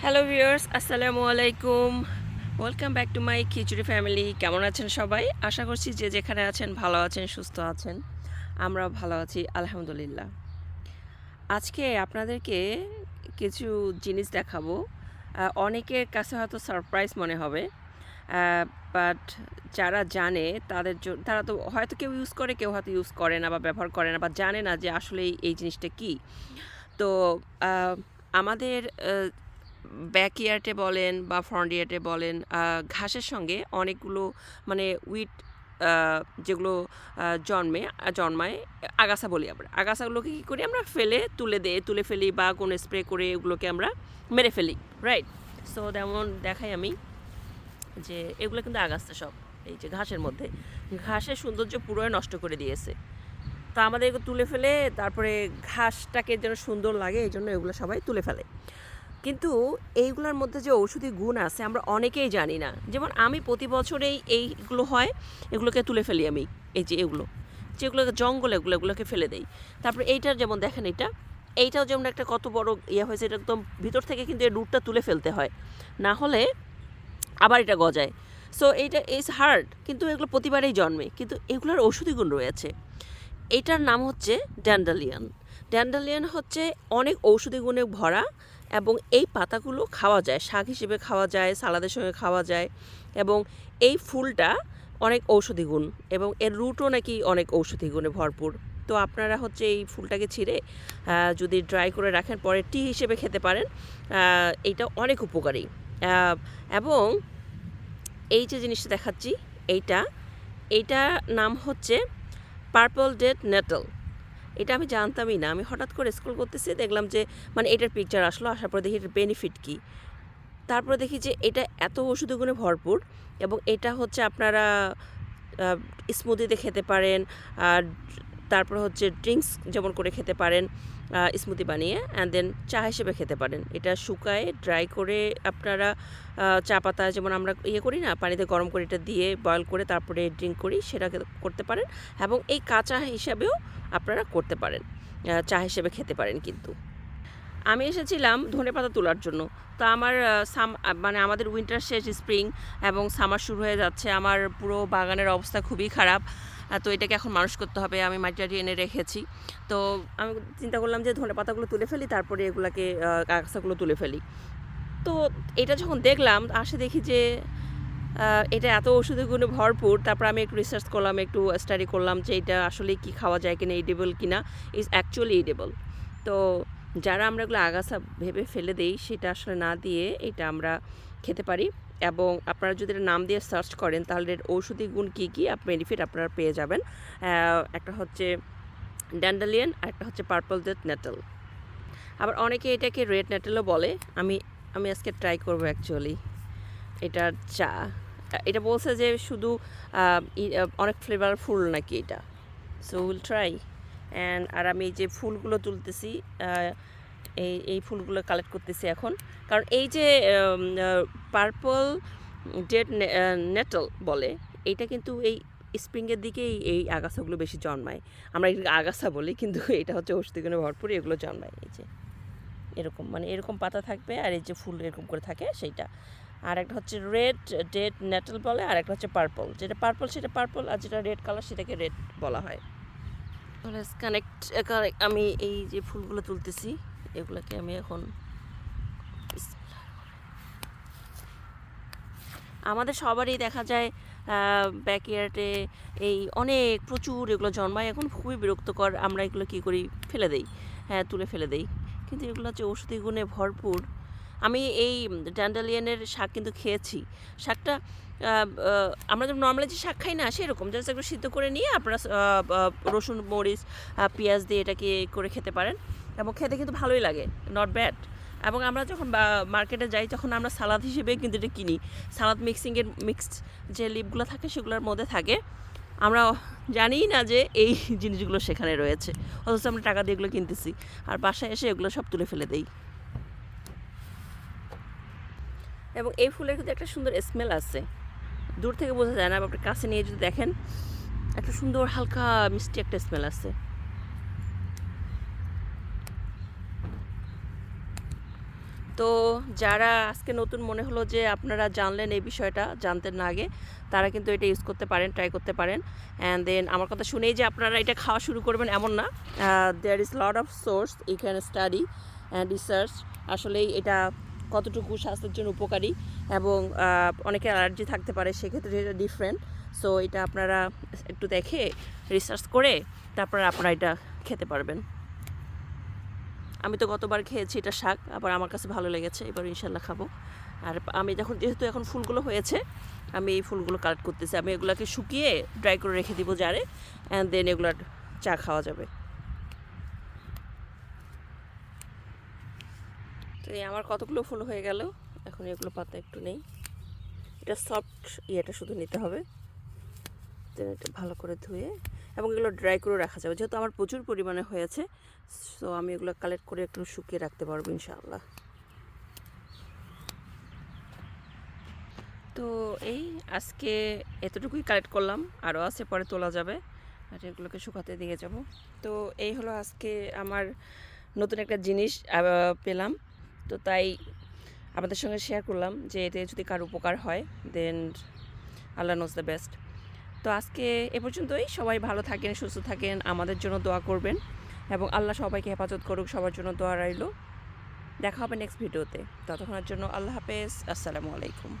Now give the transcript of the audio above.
Hello viewers আসসালামু আলাইকুম welcome back to my khichuri family কেমন আছেন সবাই? আশা করছি যে যেখানে আছেন, ভালো আছেন, সুস্থ আছেন। আমরাও ভালো আছি, আলহামদুলিল্লাহ। আজকে আপনাদেরকে কিছু জিনিস দেখাবো। অনেকের কাছে হয়তো সারপ্রাইজ মনে হবে। বাট যারা জানে, তাদের জ- তারা তো হয়তো কেউ ইউজ করে, কেউ হয়তো ইউজ করে না বা ব্যবহার করে না বা জানে না যে আসলে এই জিনিসটা কী। তো আমাদের ব্যাকইয়ার্ডে বলেন বা ফ্রন্ট ইয়ার্ডে বলেন ঘাসের সঙ্গে অনেকগুলো মানে উইট যেগুলো জন্মে জন্মায়, আগাছা বলি আমরা। আগাছাগুলোকে কী করি আমরা? ফেলে, তুলে দে, তুলে ফেলি বা কোনো স্প্রে করে এগুলোকে আমরা মেরে ফেলি রাইট সো যেমন দেখাই আমি যে এগুলো কিন্তু আগাছা সব, এই যে ঘাসের মধ্যে। ঘাসের সৌন্দর্য পুরোই নষ্ট করে দিয়েছে। তো আমাদের এগুলো তুলে ফেলে, তারপরে ঘাসটাকে যেন সুন্দর লাগে, এই জন্য এগুলো সবাই তুলে ফেলে। কিন্তু এইগুলোর মধ্যে যে ঔষধি গুণ আছে, আমরা অনেকেই জানি না। যেমন আমি প্রতি বছরেই এইগুলো হয়, এগুলোকে তুলে ফেলি আমি, এই যে এগুলো। যেগুলো জঙ্গলে, এগুলো, এগুলোকে ফেলে দেই। তারপরে এইটার যেমন দেখেন এটা, এইটাও যেমন একটা কত বড় ইয়ে হয়েছে, এটা একদম ভিতর থেকে কিন্তু এই রুটটা তুলে ফেলতে হয়। না হলে আবার এটা গজায়। সো এইটা ইজ হার্ড কিন্তু এগুলো প্রতিবারেই জন্মে। কিন্তু এগুলোর ঔষধি গুণ রয়েছে। এটার নাম হচ্ছে ড্যান্ডালিয়ান ড্যান্ডালিয়ান হচ্ছে অনেক ঔষধি গুণে ভরা এবং এই পাতাগুলো খাওয়া যায়, শাক হিসেবে খাওয়া যায়, সালাদের সঙ্গে খাওয়া যায় এবং এই ফুলটা অনেক ঔষধি গুণ এবং এর রুটও নাকি অনেক ঔষধি গুণে ভরপুর। তো আপনারা হচ্ছে এই ফুলটাকে ছিঁড়ে যদি ড্রাই করে রাখেন, পরে টি হিসেবে খেতে পারেন এইটা অনেক উপকারী। এবং এই যে জিনিসটা দেখাচ্ছি, এইটা এইটা নাম হচ্ছে পার্পল ডেড নেটল এটা আমি জানতামই না। আমি হঠাৎ করে স্কুল করতেছি, দেখলাম যে মানে এটার পিকচার আসলো, আসার পরে দেখি এটার বেনিফিট কী। তারপরে দেখি যে, এটা এত ওষুধ গুণে ভরপুর এবং এটা হচ্ছে আপনারা স্মুদিতে খেতে পারেন, আর তারপর হচ্ছে ড্রিঙ্কস যেমন করে খেতে পারেন স্মুদি বানিয়ে অ্যান্ড দেন চা হিসেবে খেতে পারেন। এটা শুকায় ড্রাই করে আপনারা চা পাতা যেমন আমরা ইয়ে করি না, পানিতে গরম করে এটা দিয়ে বয়ল করে তারপরে ড্রিঙ্ক করি সেটা করতে পারেন। এবং এই কাঁচা হিসাবেও আপনারা করতে পারেন। চা হিসেবে খেতে পারেন কিন্তু। আমি এসেছিলাম ধনে পাতা তোলার জন্য। তো আমার সাম মানে আমাদের উইন্টার শেষ স্প্রিং এবং সামার শুরু হয়ে যাচ্ছে। আমার পুরো বাগানের অবস্থা খুবই খারাপ। তো এটাকে এখন মানুষ করতে হবে। আমি মাটিটাটি এনে রেখেছি। তো আমি চিন্তা করলাম যে ধনে পাতাগুলো তুলে ফেলি, তারপরে এগুলাকে কাঁকসাগুলো তুলে ফেলি। তো এটা যখন দেখলাম, আসে দেখি যে এটা এত ওষুধের গুণে ভরপুর। তারপর আমি একটু রিসার্চ করলাম, একটু স্টাডি করলাম যে এটা আসলে কি খাওয়া যায় কিনা ইডেবল কিনা ইজ অ্যাকচুয়ালি ইডেবল তো যারা আমরা এগুলো আগাছা ভেবে ফেলে দেই, সেটা আসলে না দিয়ে এটা আমরা খেতে পারি। এবং আপনারা যদি এর নাম দিয়ে সার্চ করেন, তাহলে এর ঔষধি গুণ কী কী বেনিফিট আপনারা পেয়ে যাবেন। একটা হচ্ছে ড্যান্ডালিয়ান আর একটা হচ্ছে পার্পল ডেট নেটেল আবার অনেকে এটাকে রেড নেটেলও বলে। আমি আমি আজকে ট্রাই করব অ্যাকচুয়ালি এটার চা। এটা বলছে যে শুধু অনেক ফ্লেভারফুল নাকি এটা? সো উইল ট্রাই অ্যান্ড আর আমি যে ফুলগুলো তুলতেছি এই এই ফুলগুলো কালেক্ট করতেছি এখন। কারণ এই যে পার্পল ডেড নেটল বলে, এইটা কিন্তু এই স্প্রিংয়ের দিকেই এই আগাছাগুলো বেশি জন্মায়। আমরা আগাছা বলি, কিন্তু এটা হচ্ছে ঔষধিগুণে ভরপুর, এগুলো জন্মায় এই যে। এরকম মানে এরকম পাতা থাকবে, আর এই যে ফুল এরকম করে থাকে, সেইটা। আর একটা হচ্ছে রেড ডেড নেটল বলে, আর একটা হচ্ছে পার্পল যেটা পার্পল সেটা পার্পল আর যেটা রেড কালার সেটাকে রেড বলা হয়। কানেক্ট আমি এই যে ফুলগুলো তুলতেছি, এগুলোকে আমি এখন আমাদের সবারই দেখা যায় ব্যাকইয়ার্ডে এই অনেক প্রচুর এগুলো জন্মায়। এখন খুবই বিরক্তকর আমরা এগুলো কী করি? ফেলে দেই। হ্যাঁ তুলে ফেলে দেই। কিন্তু এগুলো হচ্ছে ওষুধি গুণে ভরপুর। আমি এই ড্যান্ডালিয়ানের শাক কিন্তু খেয়েছি। শাকটা আমরা যেমন নর্মালি যে শাক খাই না, সেরকম। জাস্ট একটু সিদ্ধ করে নিয়ে আপনারা রসুন, মরিচ পেঁয়াজ দিয়ে এটাকে করে খেতে পারেন। এবং খেতে কিন্তু ভালোই লাগে। নট ব্যাড এবং আমরা যখন মার্কেটে যাই তখন আমরা সালাদ হিসেবে কিন্তু এটা কিনি। সালাদ মিক্সিংয়ের মিক্সড যে লিপগুলো থাকে, সেগুলোর মধ্যে থাকে। আমরা জানিই না যে এই জিনিসগুলো সেখানে রয়েছে। অথচ আমরা টাকা দিয়ে এগুলো কিনতেছি। আর বাসায় এসে এগুলো সব তুলে ফেলে দেই। এবং এই ফুলের কিন্তু একটা সুন্দর স্মেল আছে। দূর থেকে বোঝা যায় না, আপনি কাছে নিয়ে যদি দেখেন একটা সুন্দর, হালকা, মিষ্টি একটা স্মেল আছে। তো যারা আজকে নতুন, মনে হলো যে আপনারা জানলেন এই বিষয়টা জানতেন না আগে, তারা কিন্তু এটা ইউজ করতে পারেন ট্রাই করতে পারেন। অ্যান্ড দেন আমার কথা শুনেই যে আপনারা এটা খাওয়া শুরু করবেন এমন না। There is lot of source you can study and research আসলেই এটা কতটুকু স্বাস্থ্যের জন্য উপকারী এবং আহ, অনেকের অ্যালার্জি থাকতে পারে সেক্ষেত্রে এটা ডিফারেন্ট সো এটা আপনারা একটু দেখে রিসার্চ করে তারপরে আপনারা এটা খেতে পারবেন। আমি তো গতবার খেয়েছি এটা শাক আবার আমার কাছে ভালো লেগেছে এবার ইনশাল্লাহ খাব। আর আমি যখন যেহেতু এখন ফুলগুলো হয়েছে আমি এই ফুলগুলো কালেক্ট করতেছি। আমি এগুলোকে শুকিয়ে ড্রাই করে রেখে দিব জারে অ্যান্ড দেন এগুলো চা খাওয়া যাবে। তো এই আমার কতগুলো ফুল হয়ে গেল, এখন এগুলো পাতা একটু নেই। এটা সফট ইয়েটা শুধু নিতে হবে। দেন এটা ভালো করে ধুয়ে, এবং এগুলো ড্রাই করে রাখা যাবে। যেহেতু আমার প্রচুর পরিমাণে হয়েছে সো আমি এগুলো কালেক্ট করে একটু শুকিয়ে রাখতে পারব ইনশাআল্লাহ। তো এই আজকে এতটুকুই কালেক্ট করলাম, আরও আছে পরে তোলা যাবে, আর এগুলোকে শুকাতে দিয়ে যাব। তো এই হলো আজকে আমার নতুন একটা জিনিস পেলাম। তো তাই আপনাদের সঙ্গে শেয়ার করলাম যে এতে যদি কার উপকার হয় then Allah knows the best তো আজকে এ পর্যন্তই। সবাই ভালো থাকেন, সুস্থ থাকেন, আমাদের জন্য দোয়া করবেন এবং আল্লাহ সবাইকে হেফাজত করুক, সবার জন্য দোয়া রইল। দেখা হবে নেক্সট ভিডিওতে ততক্ষণের জন্য আল্লাহ হাফেজ। আসসালামু আলাইকুম।